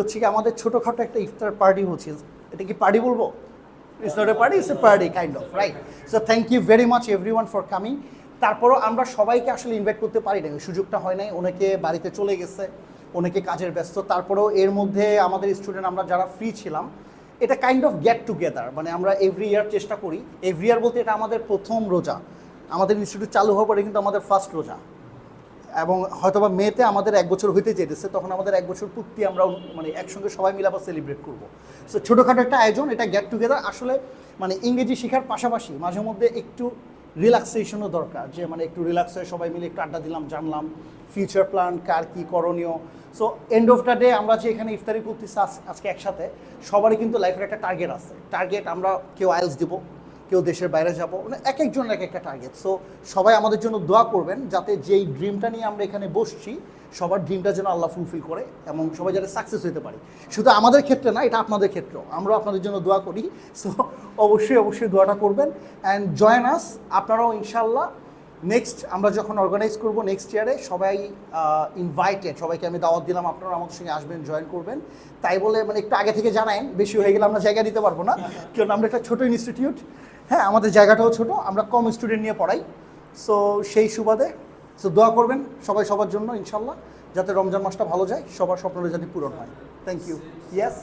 হচ্ছে কি আমাদের ছোটোখাটো একটা ইফতার পার্টি হচ্ছে। এটা কি পার্টি বলব? It's not a party it's a party kind of right so thank you very much everyone for coming তারপরও আমরা সবাইকে আসলে ইনভাইট করতে পারি না সুযোগটা হয় নাই। অনেকে বাড়িতে চলে গেছে, অনেকে কাজের ব্যস্ত। তারপরেও এর মধ্যে আমাদের স্টুডেন্ট আমরা যারা ফ্রি ছিলাম, এটা কাইন্ড অফ গেট টুগেদার মানে আমরা এভরি ইয়ার চেষ্টা করি। এভরি ইয়ার বলতে এটা আমাদের প্রথম রোজা। আমাদের ইনস্টিটিউট চালু হওয়ার পরে কিন্তু আমাদের ফার্স্ট রোজা। এবং হয়তোবা মেতে আমাদের এক বছর হইতে যেতেছে, তখন আমাদের এক বছর পূর্তি আমরা মানে একসঙ্গে সবাই মিলে আবার সেলিব্রেট করব। সো ছোটোখাটো একটা আয়োজন, এটা গেট টুগেদার আসলে মানে ইংরেজি শেখার পাশাপাশি মাঝে মধ্যে একটু রিল্যাক্সেশনও দরকার, যে মানে একটু রিল্যাক্স হয়ে সবাই মিলে একটু আড্ডা দিলাম, জানলাম ফিউচার প্ল্যান কার কী করণীয়। So end of the day আমরা যে এখানে ইফতারি করতেছি আজকে একসাথে, সবারই কিন্তু লাইফের একটা টার্গেট আছে। টার্গেট আমরা কেউ আইএলস দিব কেউ দেশের বাইরে যাব মানে এক একজনের এক একটা টার্গেট সো সবাই আমাদের জন্য দোয়া করবেন যাতে যেই ড্রিমটা নিয়ে আমরা এখানে বসছি, সবার ড্রিমটা যেন আল্লাহ ফুলফিল করে এবং সবাই যাতে সাকসেস হতে পারে। শুধু আমাদের ক্ষেত্রে না, এটা আপনাদের ক্ষেত্রেও। আমরাও আপনাদের জন্য দোয়া করি। সো অবশ্যই অবশ্যই দোয়াটা করবেন। অ্যান্ড জয়েন আস আপনারাও ইনশাল্লাহ নেক্সট আমরা যখন অর্গানাইজ করব নেক্সট ইয়ারে সবাই ইনভাইটেড সবাইকে আমি দাওয়াত দিলাম আপনারা আমাদের সঙ্গে আসবেন জয়েন করবেন। তাই বলে মানে একটু আগে থেকে জানায়েন বেশি হয়ে গেলে আমরা জায়গা দিতে পারব না। কারণ আমরা একটা ছোটো ইনস্টিটিউট হ্যাঁ আমাদের জায়গাটাও ছোট আমরা কম স্টুডেন্ট নিয়ে পড়াই। সো সেই সুবাদে সো দোয়া করবেন সবাই সবার জন্য ইনশাল্লাহ যাতে রমজান মাসটা ভালো যায় সবার স্বপ্নটা যাতে পূরণ হয়। Thank you yes